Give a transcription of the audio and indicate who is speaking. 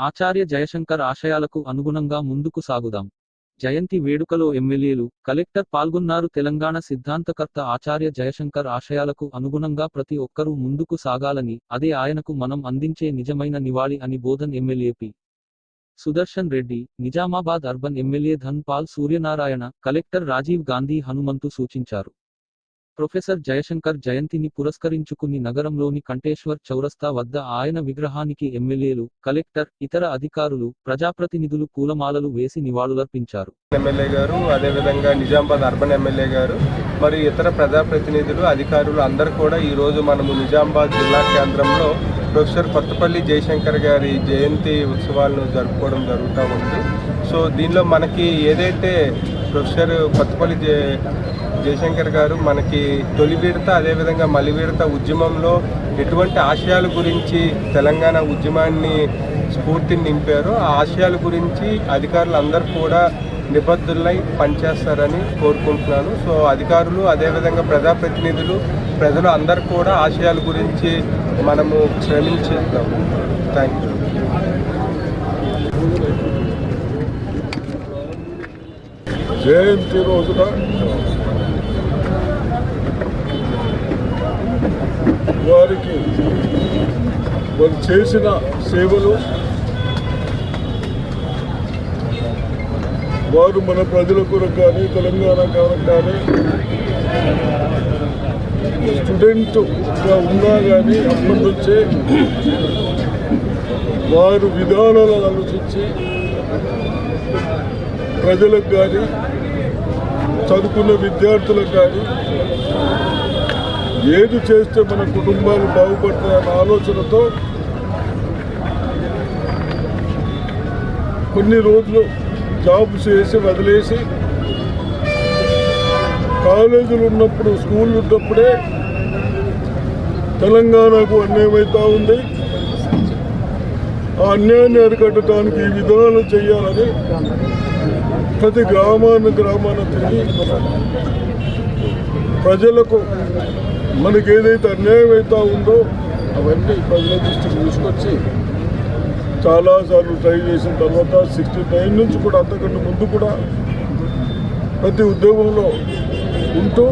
Speaker 1: ఆచార్య జయశంకర్ ఆశయాలకు అనుగుణంగా ముందుకు సాగుదాం. జయంతి వేడుకలో ఎమ్మెల్యేలు కలెక్టర్ పాల్గొన్నారు తెలంగాణ సిద్ధాంతకర్త ఆచార్య జయశంకర్ ఆశయాలకు అనుగుణంగా ప్రతి ఒక్కరూ ముందుకు సాగాలని అదే ఆయనకు మనం అందించే నిజమైన నివాళి అని Bodhan MLA P. Sudarshan Reddy Nizamabad urban MLA Dhan Pal Suryanarayana collector Rajiv Gandhi Hanumanthu సూచించారు. ప్రొఫెసర్ జయశంకర్ జయంతిని పురస్కరించుకుని నగరంలోని కంటేశ్వర్ చౌరస్తా వద్ద ఆయన విగ్రహానికి ఎమ్మెల్యేలు కలెక్టర్ ఇతర అధికారులు ప్రజాప్రతినిధులు పూలమాలలు వేసి నివాళులర్పించారు.
Speaker 2: ఎమ్మెల్యే గారు అదేవిధంగా నిజామాబాద్ అర్బన్ ఎమ్మెల్యే గారు మరియు ఇతర ప్రజాప్రతినిధులు అధికారులు అందరూ కూడా ఈరోజు మనము నిజామాబాద్ జిల్లా కేంద్రంలో ప్రొఫెసర్ కొత్తపల్లి జయశంకర్ గారి జయంతి ఉత్సవాలను జరుపుకోవడం జరుగుతూ ఉంది. సో దీనిలో మనకి ఏదైతే ప్రొఫెసర్ కొత్తపల్లి జయశంకర్ గారు మనకి తొలి విడత అదేవిధంగా మలి విడత ఉద్యమంలో ఎటువంటి ఆశయాల గురించి తెలంగాణ ఉద్యమాన్ని స్ఫూర్తిని నింపారో ఆ ఆశయాల గురించి అధికారులు అందరూ కూడా నిబద్ధులై పనిచేస్తారని కోరుకుంటున్నాను. సో అధికారులు అదేవిధంగా ప్రజాప్రతినిధులు ప్రజలు అందరూ కూడా ఆశయాల గురించి మనము శ్రమించేద్దాం థ్యాంక్ యూ
Speaker 3: జయంతి రోజున వారికి వారు చేసిన సేవలు వారు మన ప్రజల కొరకు కానీ తెలంగాణ కొరకు కానీ స్టూడెంట్గా ఉన్నా కానీ అప్పటి నుంచే వారు విధానాలను ఆలోచించి ప్రజలకు కానీ చదువుకున్న విద్యార్థులకు కానీ ఏది చేస్తే మన కుటుంబాలు బాగుపడతాయన్న ఆలోచనతో కొన్ని రోజులు జాబ్ చేసి వదిలేసి కాలేజీలు ఉన్నప్పుడు స్కూల్ ఉన్నప్పుడే తెలంగాణకు అన్యాయం ఉంది. ఆ అన్యాయాన్ని అరికట్టడానికి ఈ విధానాలు చేయాలని ప్రతి గ్రామాన్ని గ్రామాన తిరిగి ప్రజలకు మనకి ఏదైతే అన్యాయం అవుతా ఉందో అవన్నీ ప్రజల దృష్టికి తీసుకొచ్చి చాలాసార్లు ట్రై చేసిన తర్వాత సిక్స్టీ నైన్ నుంచి కూడా అంతకంటే ముందు కూడా ప్రతి ఉద్యోగంలో ఉంటూ